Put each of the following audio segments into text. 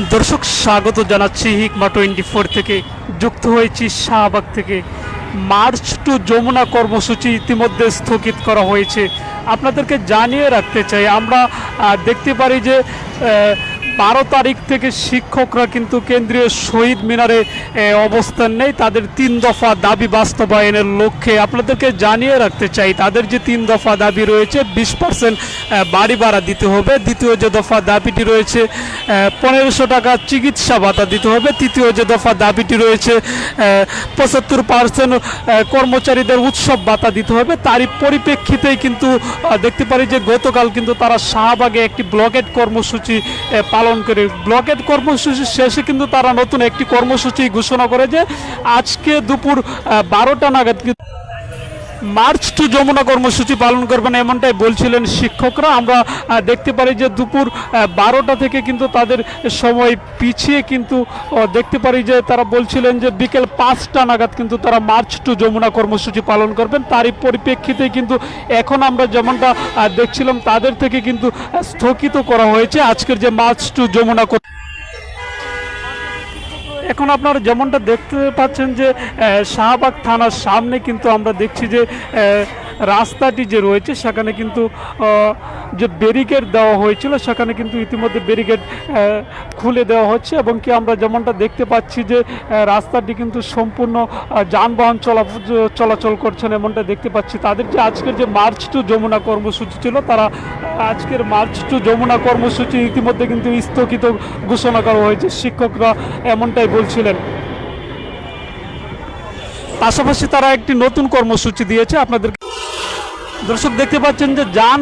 দর্শক, স্বাগত জানাচ্ছি হিকমা টোয়েন্টি ফোর থেকে। যুক্ত হয়েছি শাহবাগ থেকে। মার্চ টু যমুনা কর্মসূচি ইতিমধ্যে স্থগিত করা হয়েছে। আপনাদেরকে জানিয়ে রাখতে চাই, আমরা দেখতে পারি যে বারো তারিখ থেকে শিক্ষকরা কিন্তু কেন্দ্রীয় শহীদ মিনারে অবস্থান নেই তাদের তিন দফা দাবি বাস্তবায়নের লক্ষ্যে আপনাদেরকে জানিয়ে রাখতে চাই তাদের যে তিন দফা দাবি রয়েছে বিশ পার্সেন্ট বাড়ি ভাড়া দিতে হবে। দ্বিতীয় যে দফা দাবিটি রয়েছে পনেরোশো টাকা চিকিৎসা ভাতা দিতে হবে। তৃতীয় যে দফা দাবিটি রয়েছে পঁচাত্তর পার্সেন্ট কর্মচারীদের উৎসব ভাতা দিতে হবে। তারই পরিপ্রেক্ষিতেই কিন্তু দেখতে পারি যে গতকাল কিন্তু তারা শাহবাগে একটি ব্লকেট কর্মসূচি আহ, পালন করে। ব্লকের কর্মসূচি শেষে কিন্তু তারা নতুন একটি কর্মসূচি ঘোষণা করে যে আজকে দুপুর বারোটা নাগাদ মার্চ টু যমুনা কর্মসূচি পালন করবেন এমনটাই বলছিলেন শিক্ষকরা। আমরা দেখতে পারি যে দুপুর বারোটা থেকে কিন্তু তাদের সময় পিছিয়ে কিন্তু দেখতে পারি যে তারা বলছিলেন যে বিকেল পাঁচটা নাগাদ কিন্তু তারা মার্চ টু যমুনা কর্মসূচি পালন করবেন। তারই পরিপ্রেক্ষিতে কিন্তু এখন আমরা যেমনটা দেখছিলাম তাদের থেকে কিন্তু স্থগিত করা হয়েছে। আজকের যে মার্চ টু যমুনা এখন আপনারা যেমনটা দেখতে পাচ্ছেন যে শাহবাগ থানার সামনে কিন্তু আমরা দেখছি যে রাস্তাটি যে রয়েছে, সেখানে কিন্তু যে ব্যারিকেড দেওয়া হয়েছিল, সেখানে কিন্তু ইতিমধ্যে ব্যারিকেড খুলে দেওয়া হচ্ছে এবং কি আমরা যেমনটা দেখতে পাচ্ছি যে রাস্তাটি কিন্তু সম্পূর্ণ যানবাহন চলা, চলাচল করছেন এমনটা দেখতে পাচ্ছি। তাদের যে আজকের যে মার্চ টু যমুনা কর্মসূচি ছিল, তারা, আজকের মার্চ টু যমুনা কর্মসূচি ইতিমধ্যে কিন্তু স্থগিত ঘোষণা করা হয়েছে। শিক্ষকরা এমনটাই বলছিলেন। পাশাপাশি তারা একটি নতুন কর্মসূচি দিয়েছে আপনাদের দর্শক, দেখতে পাচ্ছেন যে যান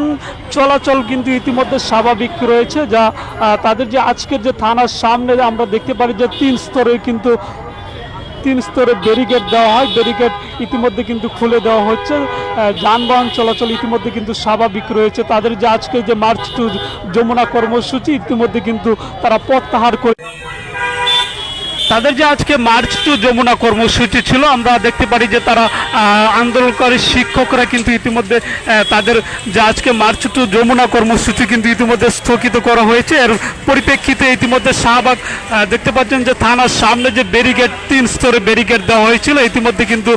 চলাচল কিন্তু ইতিমধ্যে স্বাভাবিক রয়েছে, যা তাদের যে আজকের যে থানার সামনে আমরা দেখতে পারি যে তিন স্তরে কিন্তু, তিন স্তরে ব্যারিকেড দেওয়া হয়। ব্যারিকেড ইতিমধ্যে কিন্তু খুলে দেওয়া হচ্ছে। যানবাহন চলাচল ইতিমধ্যে কিন্তু স্বাভাবিক রয়েছে। তাদের যে আজকে যে মার্চ টু যমুনা কর্মসূচি, ইতিমধ্যে কিন্তু তারা প্রত্যাহার করে তাদের যে আজকে মার্চ টু যমুনা কর্মসূচি ছিল, আমরা দেখতে পারি যে তারা আন্দোলনকারী শিক্ষকরা কিন্তু ইতিমধ্যে তাদের যে আজকে মার্চ টু যমুনা কর্মসূচি কিন্তু ইতিমধ্যে স্থগিত করা হয়েছে। এর পরিপ্রেক্ষিতে ইতিমধ্যে শাহবাগ দেখতে পাচ্ছেন যে থানার সামনে যে ব্যারিকেড, তিন স্তরে ব্যারিকেড দেওয়া হয়েছিল, ইতিমধ্যে কিন্তু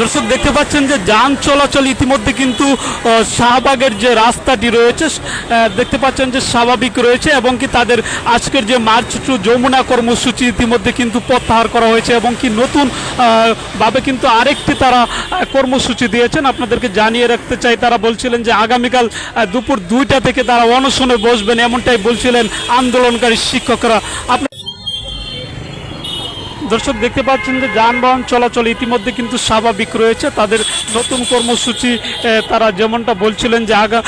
দর্শক দেখতে পাচ্ছেন যে যান চলাচল ইতিমধ্যে কিন্তু শাহবাগের যে রাস্তাটি রয়েছে দেখতে পাচ্ছেন যে স্বাভাবিক রয়েছে এবং কি তাদের আজকের যে মার্চ টু যমুনা কর্মসূচি ইতিমধ্যে কিন্তু প্রত্যাহার করা হয়েছে এবং কি নতুন ভাবে কিন্তু আরেকটি তারা কর্মসূচি দিয়েছেন। আপনাদেরকে জানিয়ে রাখতে চাই, তারা বলছিলেন যে আগামীকাল দুপুর দুইটা থেকে তারা অনশনে বসবেন, এমনটাই বলছিলেন আন্দোলনকারী শিক্ষকরা। দর্শক দেখতে পাচ্ছেন যে যানবাহন চলাচল ইতিমধ্যে কিন্তু স্বাভাবিক রয়েছে। তাদের নতুন কর্মসূচি তারা যেমনটা বলছিলেন যে আগা